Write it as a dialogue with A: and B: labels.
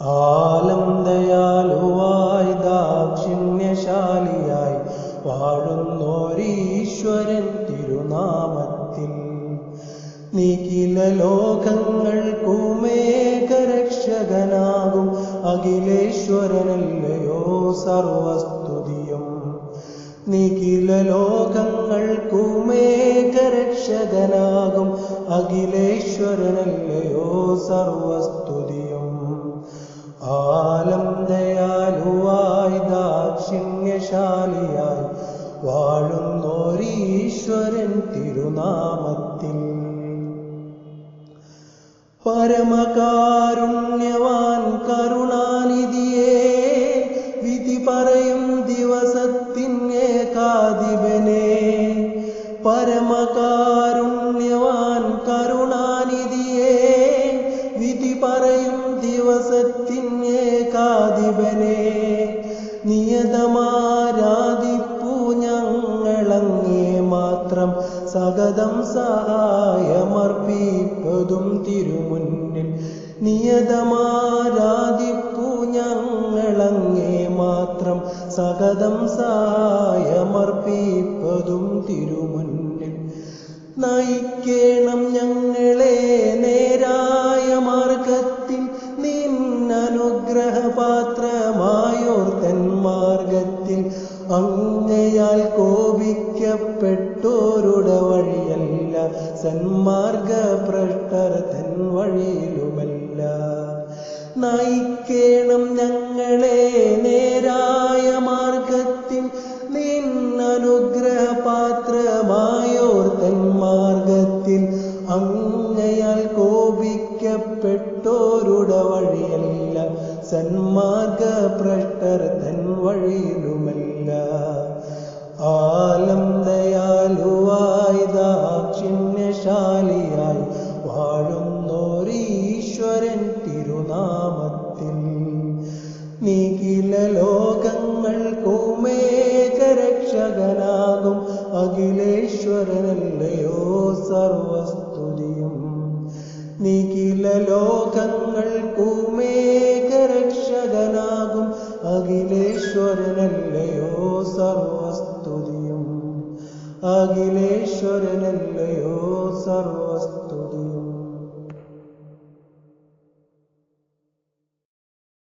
A: ആലം ദയാലുവായി ദാക്ഷിണ്യശാലിയായി വാഴുന്നോരീശ്വരൻ തിരുനാമത്തിൽ. നിഖില ലോകങ്ങൾക്കുമേകരക്ഷകനാകും അഖിലേശ്വരനല്ലയോ സർവസ്തുതിയും. നിഖില ലോകങ്ങൾക്കുമേകരക്ഷകനാകും അഖിലേശ്വരനല്ലയോ സർവസ്തുതിയും. ആലം ദയാലുവായി ദാക്ഷിണ്യശാലിയായി വാഴുന്നോരീശ്വരൻ തിരുനാമത്തിൽ. പരമകാരുണ്യവാൻ മാത്രം സഗതം സഹായമർപ്പിപ്പതും തിരുമുന്നിൽ. നിയതമാരാധിപ്പൂ ഞങ്ങളങ്ങേ മാത്രം സഗതം സഹായമർപ്പിപ്പതും തിരുമുന്നിൽ. നയിക്കേണം ഞങ്ങളെ നേരായ മാർഗത്തിൽ നിന്നനുഗ്രഹപാത്രമായോർത്തൻ മാർഗത്തിൽ അങ്ങയാൽ സന്മാർഗ ഭ്രഷ്ടർ തൻ വഴിയിലുമല്ല നയിക്കേണം ഞങ്ങളെ നേരായ മാർഗത്തിൽ നിന്നനുഗ്രഹപാത്രമായോർത്തൻ മാർഗത്തിൽ അങ്ങയാൽ കോപിക്കപ്പെട്ടോരുടെ വഴിയല്ല. സന്മാർഗ ഭ്രഷ്ടർ തൻ വഴിയിലുമല്ല ദാക്ഷിണ്യശാലിയായി വാഴുന്നോരീശ്വരൻ തിരുനാമത്തിൽ. നിഖില ലോകങ്ങൾക്കുമേകരക്ഷകനാകും അഖിലേശ്വരനല്ലയോ അഖിലേശ്വരനല്ലയോ സർവസ്തു